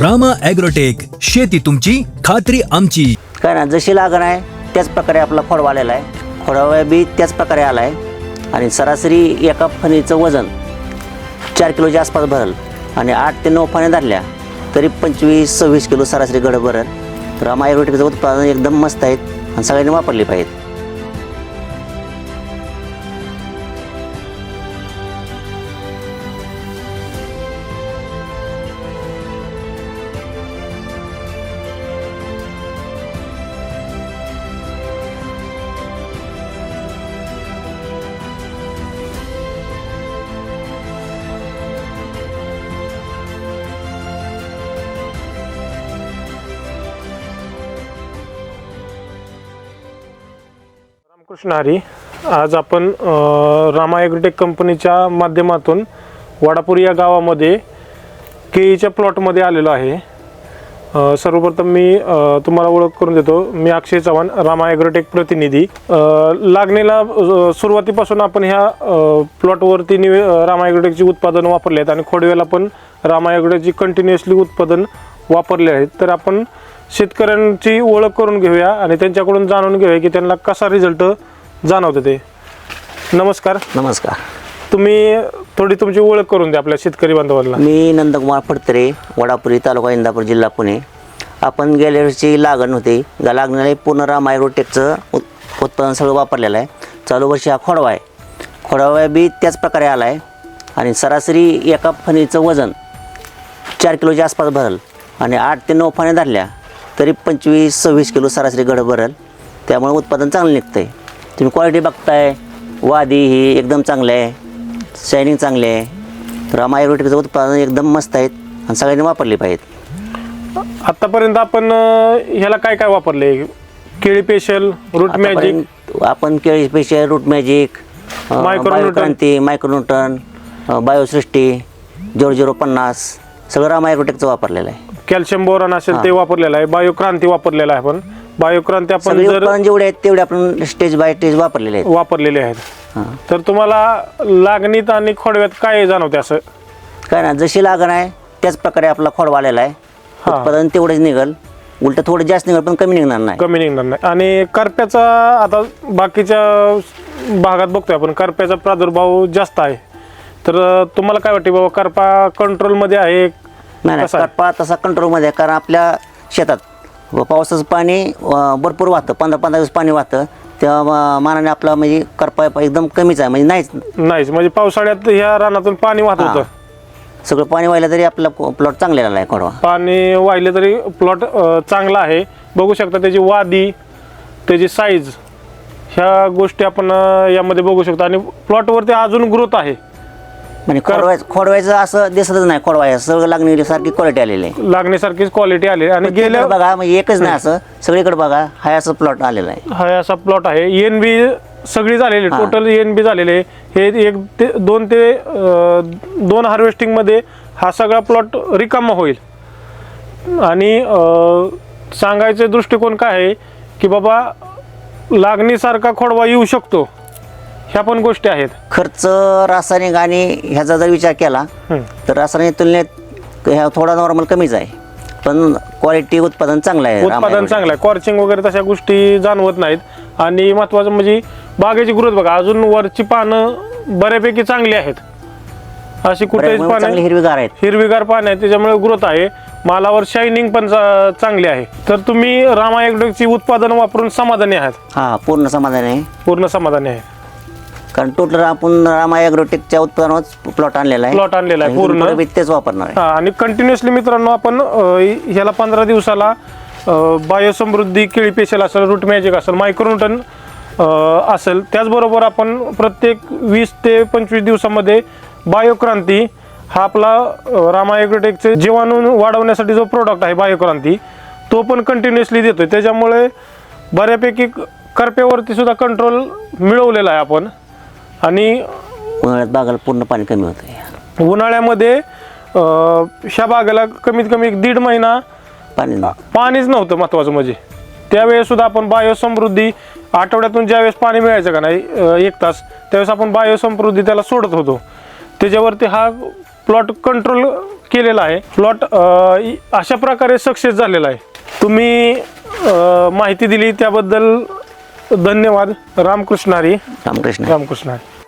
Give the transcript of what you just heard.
Rama agrotech शेती तुमची खात्री आमची. काय ना जशी लागण आहे त्याच प्रकारे आपला खोडवा आलेला आहे. खोडवा बी त्याच प्रकारे आला आहे. आणि सरासरी एका फणीचं वजन चार किलोच्या आसपास भरल. आणि आठ ते नऊ फण्या धरल्या तरी पंचवीस सव्वीस किलो सरासरी गड भरल. रामा ॲग्रोटेकचं उत्पादन एकदम मस्त आहेत आणि सगळ्यांनी वापरली पाहिजेत. कृष्ण हरी. आज आपण रामा ॲग्रोटेक कंपनीच्या माध्यमातून वाडापूर या गावामध्ये केळीच्या प्लॉटमध्ये आलेलो आहे. सर्वप्रथम मी तुम्हाला ओळख करून देतो. मी अक्षय चव्हाण रामा ॲग्रोटेक प्रतिनिधी. लागणीला सुरुवातीपासून आपण ह्या प्लॉटवरती निवे रामा ॲग्रोटेकची उत्पादनं वापरली आहेत आणि खोडव्याला पण रामा ॲग्रोटेकची कंटिन्युअसली उत्पादन वापरले आहेत तर आपण शेतकऱ्यांची ओळख करून घेऊया आणि त्यांच्याकडून जाणून घेऊया की त्यांना कसा रिझल्ट जाणवतं ते. नमस्कार. नमस्कार. तुम्ही थोडी तुमची ओळख करून द्या आपल्या शेतकरी बांधवांना. मी नंदकुमार फडतरे वडापुरी तालुका इंदापूर जिल्हा पुणे. आपण गेल्या वर्षी लागण होती. लागणारे पूर्ण राम ॲग्रोटेकचं उत- उत्पादन सगळं वापरलेलं आहे. चालू वर्षी हा खोडवा आहे खोडवा बी त्याच प्रकारे आला आहे आणि सरासरी एका फणीचं वजन चार किलोच्या आसपास भरल. आणि आठ ते नऊ फण्या धरल्या तरी पंचवीस सव्वीस किलो सरासरी गड भरल त्यामुळे उत्पादन चांगलं निघतं आहे तुम्ही क्वालिटी बघताय वादी ही एकदम चांगली आहे शायनिंग चांगली आहे. रामा ॲग्रोटेकचं उत्पादन एकदम मस्त आहेत आणि सगळ्यांनी वापरली पाहिजेत. आतापर्यंत आपण ह्याला काय काय वापरले? केळी पेशल रूट मॅजिक आपण केळी special root magic. Kranti micronutrient बायोसृष्टी zero zero पन्नास सगळं रामा ॲग्रोटेकचं वापरलेलं आहे. कॅल्शियम बोरॉन असेल ते वापरलेलं आहे बायोक्रांती वापरलेला आहे आपण. बायोक्रांती आपण सगळे जर जेवढे आहेत तेवढे आपण स्टेज बाय स्टेज वापरलेले आहेत. वापरलेले आहेत. हां. तर तुम्हाला लागणीत आणि खोडव्यात काय जाणवते असं? काय ना जशी लागण आहे त्याच प्रकारे आपला खोडवा आलेला आहे. हा. उत्पादन तेवढंच निघल. उलट थोडं जास्त निघल पण कमी निघणार नाही. कमी निघणार नाही. आणि करप्याचा आता बाकीच्या भागात बघतोय आपण करप्याचा प्रादुर्भाव जास्त आहे. तर तुम्हाला काय वाटते बाबा करपा कंट्रोलमध्ये आहे नाही नाही कसा आहे? तसा कंट्रोलमध्ये आहे कारण आपल्या शेतात व पावसाचं पाणी अं, भरपूर वाहतं पंधरा पंधरा दिवस पाणी वाहतं. तेव्हा म- मानाने आपला म्हणजे करपा एकदम कमीच आहे म्हणजे नाहीच. नाहीच म्हणजे पावसाळ्यात ह्या रानातून पाणी वाहत. होतं. सगळं पाणी वाहिलं तरी आपला प्लॉट चांगला आहे खोडवा पाणी वाहिले तरी प्लॉट चांगला आहे. बघू शकता त्याची वादी त्याची साईज ह्या गोष्टी आपण अं, यामध्ये बघू शकतो. आणि प्लॉटवरती अजून ग्रोथ आहे. म्हणजे खोडवायचं खोडवायचं असं दिसतच नाही खोडवायचं. सगळं लागण्यासारखी क्वालिटी आलेली आहे. लागण्यासारखीच क्वालिटी आली आणि गेल्या बघा म्हणजे एकच नाही असं. सगळीकडे बघा हाय असं प्लॉट आलेला आहे. हा असा प्लॉट आहे. एन बी सगळी झालेली हा. टोटल एन बी झालेले हे एक ते दोन ते अं, दोन हार्वेस्टिंगमध्ये हा सगळा प्लॉट रिकामा होईल. आणि अं, सांगायचे दृष्टिकोन काय आहे की बाबा लागणीसारखा खोडवा येऊ शकतो. ह्या पण गोष्टी आहेत. खर्च रासायनिक आणि ह्याचा जर विचार केला. तर रासायनिक तुलनेत ह्या थोडा नॉर्मल कमीच आहे. पण क्वालिटी उत्पादन चांगलं आहे उत्पादन चांगलं आहे. कॉर्चिंग वगैरे तशा गोष्टी जाणवत नाहीत. आणि महत्वाचं म्हणजे बागेची ग्रोथ बघा. अजून वरची पानं बऱ्यापैकी चांगली आहेत. अशी कुठेच पानं हिरवीगार आहेत. हिरवीगार पान आहे त्याच्यामुळे ग्रोथ आहे. मालावर शायनिंग पण चांगली आहे. तर तुम्ही रामा ची उत्पादन वापरून समाधानी आहात. हा पूर्ण समाधान आहे. पूर्ण समाधानी आहे. कारण टोटल आपण रामा ॲग्रोटेकच्या उत्पादनावर प्लॉट आणलेला आहे. Plot आणलेला आहे आणि पूर्ण. पुढे तेच वापरणार आहे. हा आणि कंटिन्युअसली मित्रांनो आपण अ, ह्याला पंधरा दिवसाला अ, बायोसमृद्धी केळी पेशल असेल रूट मॅजिक असेल मायक्रोन्यूटन अ, असेल. त्याचबरोबर आपण प्रत्येक वीस ते पंचवीस दिवसामध्ये बायोक्रांती हा आपला अ, रामा ॲग्रोटेकचे जीवाणू वाढवण्यासाठी जो प्रोडक्ट आहे बायोक्रांती तो पण कंटिन्युअसली देतोय. त्याच्यामुळे बऱ्यापैकी करप्यावरती सुद्धा कंट्रोल मिळवलेला आहे आपण. आणि उन्हाळ्यात बागाला पूर्ण पाणी कमी होतं उन्हाळ्यामध्ये अं, ह्या बागेला कमीत कमी एक दीड महिना पाणी पाणीच नव्हतं महत्वाचं म्हणजे. त्यावेळेस सुद्धा आपण बायोसमृद्धी आठवड्यातून ज्यावेळेस पाणी मिळायचं का नाही अं, एक तास त्यावेळेस आपण बायोसमृद्धी त्याला सोडत होतो. त्याच्यावरती हा प्लॉट कंट्रोल केलेला आहे. प्लॉट अशा प्रकारे सक्सेस झालेला आहे. तुम्ही अ, माहिती दिली त्याबद्दल धन्यवाद. रामकृष्ण हरी. रामकृष्ण रामकृष्ण हरी.